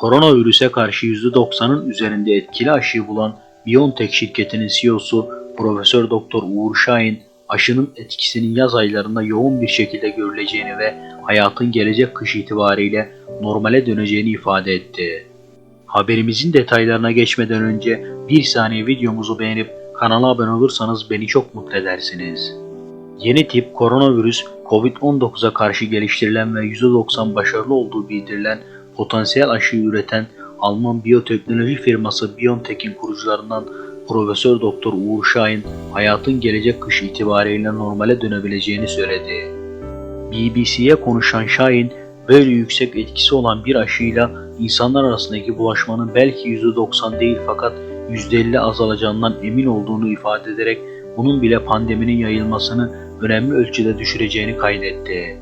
Koronavirüse karşı %90'ın üzerinde etkili aşıyı bulan BioNTech şirketinin CEO'su Profesör Doktor Uğur Şahin, aşının etkisinin yaz aylarında yoğun bir şekilde görüleceğini ve hayatın gelecek kış itibariyle normale döneceğini ifade etti. Haberimizin detaylarına geçmeden önce bir saniye videomuzu beğenip kanala abone olursanız beni çok mutlu edersiniz. Yeni tip koronavirüs COVID-19'a karşı geliştirilen ve %90 başarılı olduğu bildirilen potansiyel aşıyı üreten Alman biyoteknoloji firması BioNTech'in kurucularından Profesör Doktor Uğur Şahin hayatın gelecek kış itibariyle normale dönebileceğini söyledi. BBC'ye konuşan Şahin, böyle yüksek etkisi olan bir aşıyla insanlar arasındaki bulaşmanın belki %90 değil fakat %50 azalacağından emin olduğunu ifade ederek bunun bile pandeminin yayılmasını önemli ölçüde düşüreceğini kaydetti.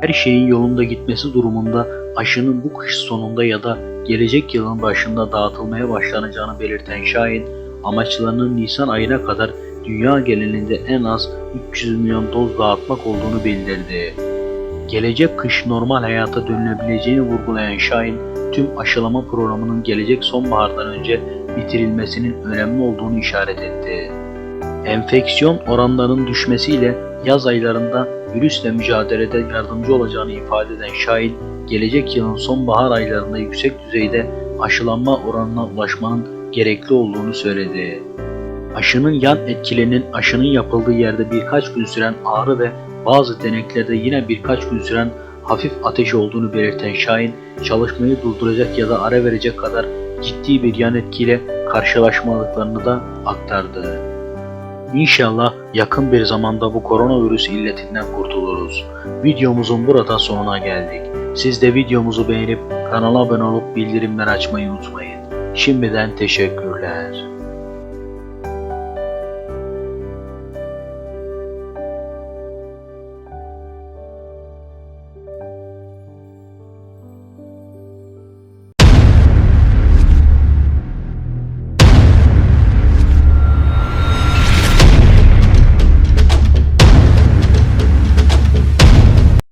Her şeyin yolunda gitmesi durumunda aşının bu kış sonunda ya da gelecek yılın başında dağıtılmaya başlanacağını belirten Şahin, amaçlarının Nisan ayına kadar dünya genelinde en az 300 milyon doz dağıtmak olduğunu bildirdi. Gelecek kış normal hayata dönülebileceğini vurgulayan Şahin, tüm aşılama programının gelecek sonbahardan önce bitirilmesinin önemli olduğunu işaret etti. Enfeksiyon oranlarının düşmesiyle yaz aylarında virüsle mücadelede yardımcı olacağını ifade eden Şahin, gelecek yılın sonbahar aylarında yüksek düzeyde aşılanma oranına ulaşmanın gerekli olduğunu söyledi. Aşının yan etkilerinin aşının yapıldığı yerde birkaç gün süren ağrı ve bazı deneklerde yine birkaç gün süren hafif ateş olduğunu belirten Şahin, çalışmayı durduracak ya da ara verecek kadar ciddi bir yan etkiyle karşılaşmadıklarını da aktardı. İnşallah yakın bir zamanda bu koronavirüs illetinden kurtuluruz. Videomuzun burada sonuna geldik. Siz de videomuzu beğenip kanala abone olup bildirimler açmayı unutmayın. Şimdiden teşekkürler.